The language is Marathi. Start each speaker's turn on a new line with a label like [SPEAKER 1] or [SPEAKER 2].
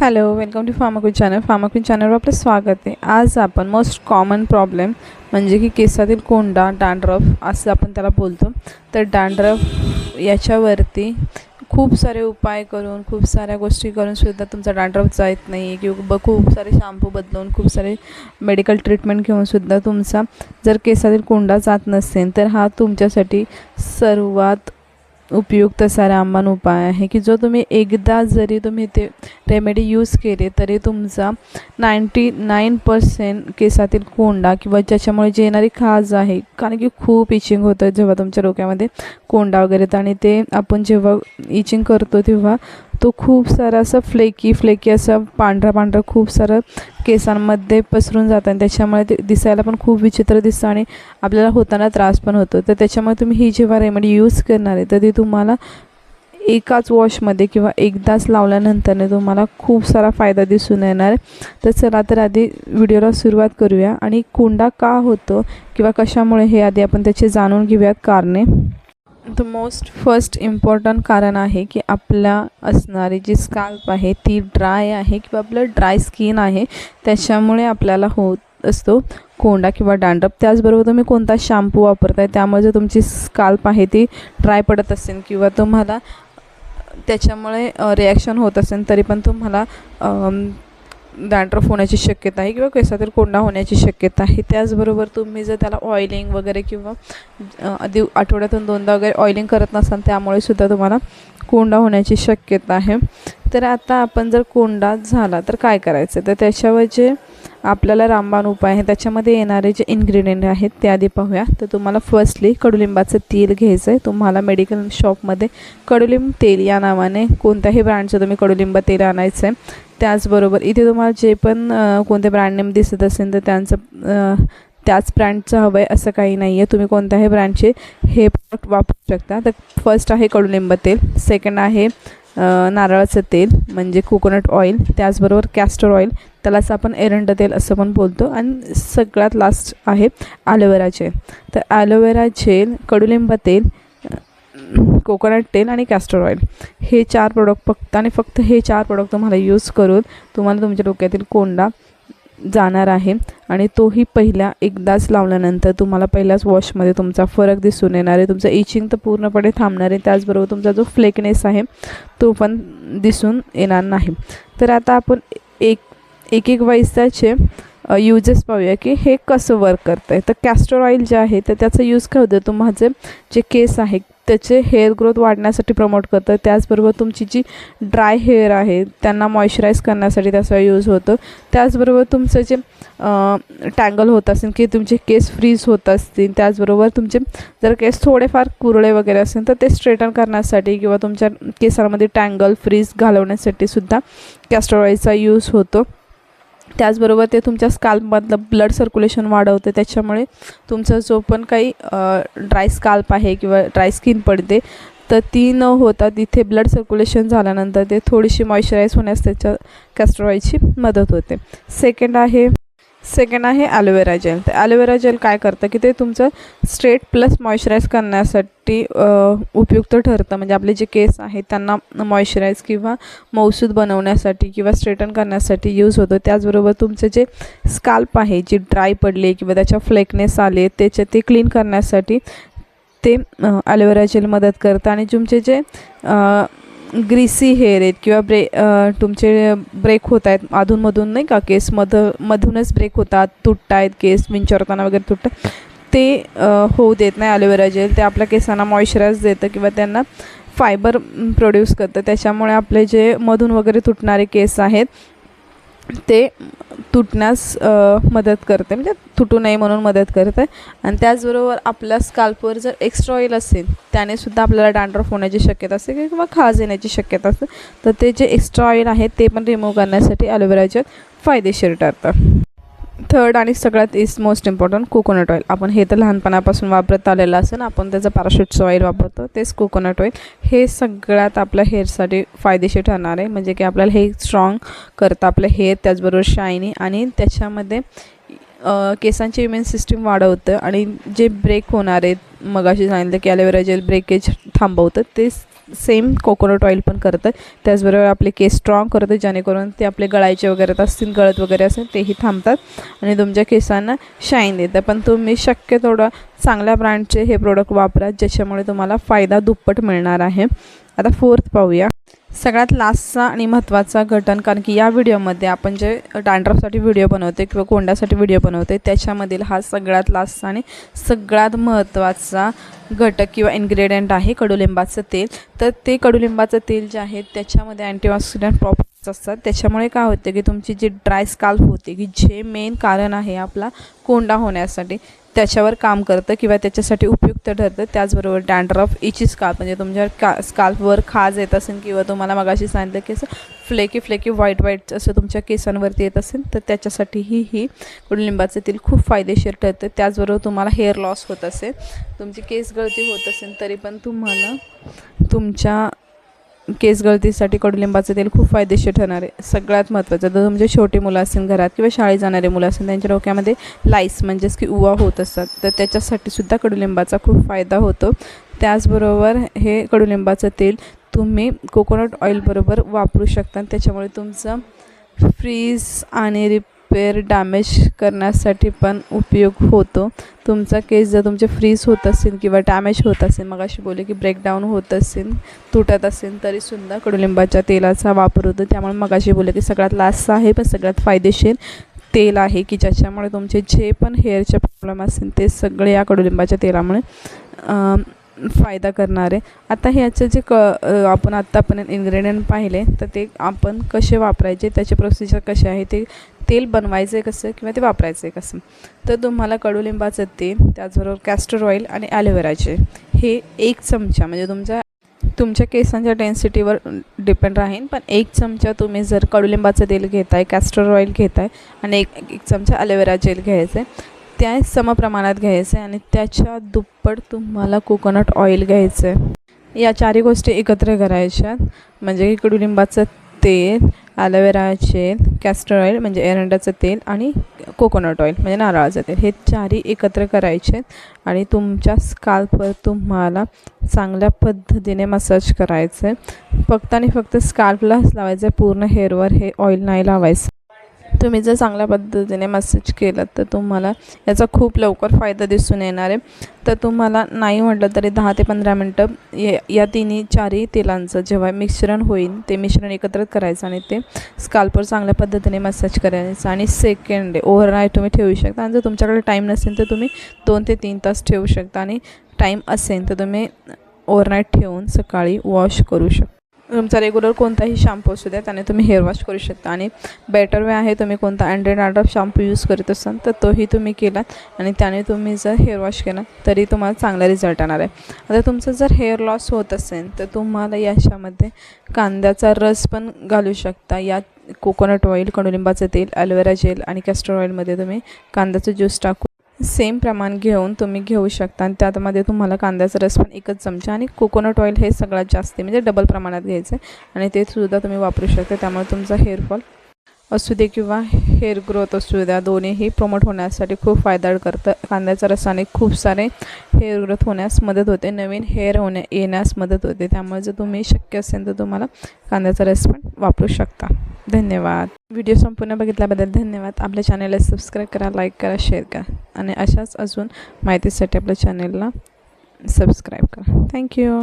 [SPEAKER 1] Hello welcome to Pharmaquin channel Pharmaquin चॅनलवर आपलं स्वागत आहे. आज आपण मोस्ट कॉमन प्रॉब्लेम म्हणजे की केसातील कोंडा डांड्रफ असं आपण त्याला बोलतो. तर डांड्रफ याच्यावरती खूप सारे उपाय करून खूप साऱ्या गोष्टी करून सुद्धा तुमचा डांड्रफ जात नाही. किंवा खूप सारे शॅम्पू बदलून खूप सारे मेडिकल ट्रीटमेंट घेऊन सुद्धा तुमचा जर केसातील कोंडा जात नसेल तर हा तुमच्यासाठी सर्वात उपयुक्त असा रामबाण उपाय आहे की जो तुम्ही एकदा जरी तुम्ही ते रेमेडी यूज केले तरी तुमचा नाईंटी नाईन पर्सेंट केसातील कोंडा किंवा ज्याच्यामुळे जे येणारी खाज आहे कारण की खूप इचिंग होतं जेव्हा तुमच्या डोक्यामध्ये कोंडा वगैरे आणि ते आपण जेव्हा इचिंग करतो तेव्हा तो खूप सारा असं फ्लेकी फ्लेकी असं पांढरा पांढरा खूप सारं केसांमध्ये पसरून जातं आणि त्याच्यामुळे ते दिसायला पण खूप विचित्र दिसतं आणि आपल्याला होताना त्रास पण होतो. तर त्याच्यामुळे तुम्ही ही जेव्हा रेमेडी यूज करणार आहे तर ती तुम्हाला एकाच वॉशमध्ये किंवा एकदाच लावल्यानंतरने तुम्हाला खूप सारा फायदा दिसून येणार आहे. तर चला तर आधी व्हिडिओला सुरुवात करूया. आणि कोंडा का होतो किंवा कशामुळे हे आधी आपण त्याचे जाणून घेऊयात कारणे. द मोस्ट फर्स्ट इम्पॉर्टंट कारण आहे की आपल्या असणारी जी स्काल्प आहे ती ड्राय आहे किंवा आपलं ड्राय स्किन आहे त्याच्यामुळे आपल्याला होत असतो कोंडा किंवा डांड्रप त्याचबरोबर तुम्ही कोणता शॅम्पू वापरताय त्यामुळे जर तुमची स्काल्प आहे ती ड्राय पडत असेल किंवा तुम्हाला त्याच्यामुळे रिॲक्शन होत असेल तरी पण तुम्हाला डॅन्ड्रफ होण्याची शक्यता आहे किंवा केसातील कोंडा होण्याची शक्यता आहे. त्याचबरोबर तुम्ही जर त्याला ऑइलिंग वगैरे किंवा दिव आठवड्यातून दोनदा वगैरे ऑइलिंग करत नसाल त्यामुळे सुद्धा तुम्हाला कोंडा होण्याची शक्यता आहे. तर आता आपण जर कोंडा झाला तर काय करायचं? तर त्याच्यावर जे आपल्याला रामबाण उपाय आहे त्याच्यामध्ये येणारे जे इन्ग्रेडियंट आहेत ते आधी पाहूया. तर तुम्हाला फर्स्टली कडुलिंबाचं तेल घ्यायचं आहे तुम्हाला मेडिकल शॉपमध्ये कडुलिंब तेल या नावाने कोणत्याही ब्रँडचं तुम्ही कडुलिंब तेल आणायचं आहे त्याचबरोबर इथे तुम्हाला जे पण कोणते ब्रँड नेम दिसत असेल तर त्यांचं त्याच ब्रँडचं हवं आहे असं काही नाही आहे तुम्ही कोणत्याही ब्रँडचे हे प्रोडक्ट वापरू शकता. तर फर्स्ट आहे कडुलिंब तेल. सेकंड आहे नारळाचं तेल म्हणजे कोकोनट ऑइल त्याचबरोबर कॅस्टर ऑइल त्यालाच आपण एरंड तेल असं पण बोलतो. आणि सगळ्यात लास्ट आहे ॲलोवेरा जेल तर ॲलोवेरा जेल कडुलिंब तेल कोकोनट तेल आणि कॅस्टर ऑइल हे चार प्रोडक्ट फक्त आणि फक्त हे चार प्रोडक्ट तुम्हाला यूज करून तुम्हाला तुमच्या डोक्यातील कोंडा जाणार आहे. आणि तोही पहिल्या एकदाच लावल्यानंतर तुम्हाला पहिल्याच वॉशमध्ये तुमचा फरक दिसून येणार आहे. तुमचं इचिंग तर पूर्णपणे थांबणार आहे. त्याचबरोबर तुमचा जो फ्लेकनेस आहे तो पण दिसून येणार नाही. तर आता आपण एक एक एक वाईज त्याचे यूजेस पाहूया की हे कसं वर्क करतं आहे तर कॅस्टर ऑइल जे आहे तर त्याचा यूज काय होतं? तुम्हाचे जे केस आहे त्याचे हेअर ग्रोथ वाढण्यासाठी प्रमोट करतं. त्याचबरोबर तुमची जी ड्राय हेअर आहे त्यांना मॉइश्चराईज करण्यासाठी त्याचा यूज होतो. त्याचबरोबर तुमचं जे टँगल होत असेल की तुमचे केस फ्रीज होत असतील त्याचबरोबर तुमचे जर केस थोडेफार कुरळे वगैरे असेल तर ते स्ट्रेटन करण्यासाठी किंवा तुमच्या केसांमध्ये टँगल फ्रीज घालवण्यासाठी सुद्धा कॅस्टर ऑइलचा यूज होतो. त्याचबरोबर ते तुमच्या स्काल्पमधलं ब्लड सर्क्युलेशन वाढवते. त्याच्यामुळे तुमचा जो पण काही ड्राय स्काल्प आहे किंवा ड्राय स्किन पडते तर ती न होता तिथे ब्लड सर्क्युलेशन झाल्यानंतर ते थोडीशी मॉइश्चराईज होण्यास त्याच्या कॅस्ट्रॉईची मदत होते. सेकंड आहे सेकंड आहे ॲलोवेरा जेल. तर ॲलोवेरा जेल काय करतं की ते तुमचं स्ट्रेट प्लस मॉइश्चराईज करण्यासाठी उपयुक्त ठरतं. म्हणजे आपले जे केस आहेत त्यांना मॉइश्चराईज किंवा मौसूद बनवण्यासाठी किंवा स्ट्रेटन करण्यासाठी यूज होतो. त्याचबरोबर तुमचं जे स्काल्प आहे जे ड्राय पडले किंवा त्याच्या फ्लेकनेस आले त्याचे ते क्लीन करण्यासाठी ते ॲलोवेरा जेल मदत करतं. आणि तुमचे जे ग्रीसी हेअर आहेत किंवा ब्रे तुमचे ब्रेक होत आहेत अधूनमधून नाही का केस मध मधूनच ब्रेक होतात तुटत आहेत केस विंचरताना वगैरे तुटतात ते होऊ देत नाही ॲलोवेरा जेल ते आपल्या केसांना मॉइश्चरायज देतं किंवा त्यांना फायबर प्रोड्यूस करतं. त्याच्यामुळे आपले जे मधून वगैरे तुटणारे केस आहेत ते तुटण्यास मदत करते. म्हणजे तुटू नये म्हणून मदत करते. आणि त्याचबरोबर आपल्या स्काल्पवर जर एक्स्ट्रा ऑइल असेल त्याने सुद्धा आपल्याला डांड्रफ होण्याची शक्यता असते किंवा खाज येण्याची शक्यता असते. तर ते जे एक्स्ट्रा ऑइल आहे ते पण रिमूव्ह करण्यासाठी ॲलोवेराचे फायदेशीर ठरतं. थर्ड आणि सगळ्यात is most important coconut oil आपण हे तर लहानपणापासून वापरत आलेलं असेल आपण त्याचं पॅराशूटचं ऑइल वापरतो तेच कोकोनट ऑइल हे सगळ्यात आपल्या हेअरसाठी फायदेशीर ठरणार आहे. म्हणजे की आपल्याला हे स्ट्रॉंग करतं आपलं हेअर त्याचबरोबर शायनी आणि त्याच्यामध्ये केसांची इम्युन सिस्टीम वाढवतं आणि जे ब्रेक होणार आहेत मगाशी सांगितलं की ॲलोवेरा जेल ब्रेकेज थांबवतं तेच सेम कोकोनट ऑइल पण करतं. त्याचबरोबर आपले केस स्ट्रॉंग करतं जेणेकरून ते आपले गळायचे वगैरे असतील गळत वगैरे असेल तेही थांबतात आणि तुमच्या केसांना शाईन देतं. पण तुम्ही शक्य थोडं चांगल्या ब्रँडचे हे प्रोडक्ट वापरा ज्याच्यामुळे तुम्हाला फायदा दुप्पट मिळणार आहे. आता फोर्थ पाहूया. सगळ्यात लास्टचा आणि महत्त्वाचा घटन कारण की या व्हिडिओमध्ये आपण जे डांड्रफसाठी व्हिडिओ बनवते किंवा कोंड्यासाठी व्हिडिओ बनवते त्याच्यामधील हा सगळ्यात लास्टचा आणि सगळ्यात महत्त्वाचा घटक किंवा इन्ग्रेडियंट आहे कडुलिंबाचं तेल. तर ते कडुलिंबाचं तेल जे आहे त्याच्यामध्ये अँटीऑक्सिडंट प्रॉपर्टीज असतात. त्याच्यामुळे काय होतं की तुमची जी ड्राय स्काल्प होते की जे मेन कारण आहे आपला कोंडा होण्यासाठी त्याच्यावर काम करतं किंवा त्याच्यासाठी उपयुक्त ठरतं. त्याचबरोबर डॅन्ड्रफ इची स्काल्प म्हणजे तुमच्या का स्काल्पवर खाज येत असेल किंवा तुम्हाला मगाशी सांगितलं की असं फ्लेकी फ्लेकी व्हाईट व्हाईट असं तुमच्या केसांवरती येत असेल तर त्याच्यासाठीही ही कडुलिंबाचं तेल खूप फायदेशीर ठरतं. त्याचबरोबर तुम्हाला हेअर लॉस होत असेल तुमची केस गळती होत असेल तरी पण तुम्हाला तुमच्या केस गळतीसाठी कडुलिंबाचं तेल खूप फायदेशीर ठरणार आहे. सगळ्यात महत्त्वाचं जर तुमचे म्हणजे छोटे मुलं असेल घरात किंवा शाळेत जाणारे मुलं असेल त्यांच्या डोक्यामध्ये लाईस म्हणजेच की उवा होत असतात. तर त्याच्यासाठी सुद्धा कडुलिंबाचा खूप फायदा होतो. त्याचबरोबर हे कडुलिंबाचं तेल तुम्ही कोकोनट ऑइलबरोबर वापरू शकता. त्याच्यामुळे तुमचं फ्रीज आणि रिप रिपेअर डॅमेज करण्यासाठी पण उपयोग होतो. तुमचा केस जर तुमचे फ्रीज होत असेल किंवा डॅमेज होत असेल मग अशी बोलले की ब्रेकडाऊन होत असेल तुटत असेल तरीसुद्धा कडुलिंबाच्या तेलाचा वापर होतो. त्यामुळे मग अशी बोलले की सगळ्यात लास्ट आहे पण सगळ्यात फायदेशीर तेल आहे की ज्याच्यामुळे तुमचे जे पण हेअरचे प्रॉब्लेम असतील ते सगळे या कडुलिंबाच्या तेलामुळे फायदा करणारे. आता ह्याचं जे क आपण आत्तापर्यंत इन्ग्रेडियंट पाहिले तर ते आपण कसे वापरायचे त्याचे प्रोसिजर कसे आहे ते तेल बनवायचं आहे कसं किंवा ते वापरायचं आहे कसं. तर तुम्हाला कडुलिंबाचं तेल त्याचबरोबर कॅस्टर ऑइल आणि ॲलोवेराचे हे एक चमचा म्हणजे तुमच्या तुमच्या केसांच्या डेन्सिटीवर डिपेंड राहील पण एक चमचा तुम्ही जर कडुलिंबाचं तेल घेताय कॅस्टर ऑइल घेताय आणि एक एक चमचा ॲलोवेरा जेल घ्यायचं आहे त्या समप्रमाणात घ्यायचं आहे आणि त्याच्या दुप्पट तुम्हाला कोकोनट ऑइल घ्यायचं. आहे या चारही गोष्टी एकत्र करायच्यात म्हणजे कडुलिंबाचं तेल ॲलोवेराचे कॅस्टर ऑइल म्हणजे एरंडाचं तेल आणि कोकोनट ऑइल म्हणजे नारळाचं तेल. हे चारही एकत्र करायचे आणि तुमच्या स्काल्पवर तुम्हाला चांगल्या पद्धतीने मसाज करायचं आहे फक्त आणि फक्त स्काल्पलाच लावायचं आहे पूर्ण हेअरवर हे ऑइल नाही लावायचं. तुम्ही जर चांगल्या पद्धतीने मसाज केलं तर तुम्हाला याचा खूप लवकर फायदा दिसून येणार आहे. तर तुम्हाला नाही म्हटलं तरी दहा ते पंधरा मिनटं या या तिन्ही चारही तेलांचं जेव्हा मिश्रण होईल ते मिश्रण एकत्रित करायचं आणि ते स्काल्पवर चांगल्या पद्धतीने मसाज करायचं. आणि सेकंड डे ओव्हरनाईट तुम्ही ठेवू शकता. आणि जर तुमच्याकडे टाईम नसेल तर तुम्ही दोन ते तीन तास ठेवू शकता. आणि टाईम असेल तर तुम्ही ओव्हरनाईट ठेवून सकाळी वॉश करू शकता. तुमचा रेग्युलर कोणताही शॅम्पू असू द्या त्याने तुम्ही हेअर वॉश करू शकता. आणि बेटर वे आहे तुम्ही कोणता अँड्रेड आर्डर शॅम्पू यूज करत असाल तर तोही तुम्ही केलात. आणि त्याने तुम्ही जर हेअर वॉश केला तरी तुम्हाला चांगला रिझल्ट येणार आहे. आता तुमचं जर हेअर लॉस होत असेल तर तुम्हाला याच्यामध्ये कांद्याचा रस पण घालू शकता. यात कोकोनट ऑइल कडुलिंबाचं तेल ॲलोवेरा जेल आणि कॅस्टर ऑइलमध्ये तुम्ही कांद्याचं ज्यूस टाकू सेम प्रमाण घेऊन तुम्ही घेऊ शकता. आणि त्यामध्ये तुम्हाला कांद्याचा रस पण एकच चमचा आणि कोकोनट ऑइल हे सगळ्यात जास्त म्हणजे डबल प्रमाणात घ्यायचं आहे आणि ते सुद्धा तुम्ही वापरू शकता. त्यामुळे तुमचा हेअरफॉल असू दे किंवा हेअर ग्रोथ असू द्या दोन्हीही प्रमोट होण्यासाठी खूप फायदा करतं. कांद्याच्या रसाने खूप सारे हेअर ग्रोथ होण्यास मदत होते. नवीन हेअर होण्या येण्यास मदत होते. त्यामुळे जर तुम्ही शक्य असेल तर तुम्हाला कांद्याचा रस पण वापरू शकता. धन्यवाद. व्हिडिओ संपूर्ण बघितल्याबद्दल धन्यवाद. आपल्या चॅनलला सबस्क्राईब करा लाईक करा शेअर करा. आणि अशाच अजून माहितीसाठी आपल्या चॅनलला सबस्क्राईब करा. थँक्यू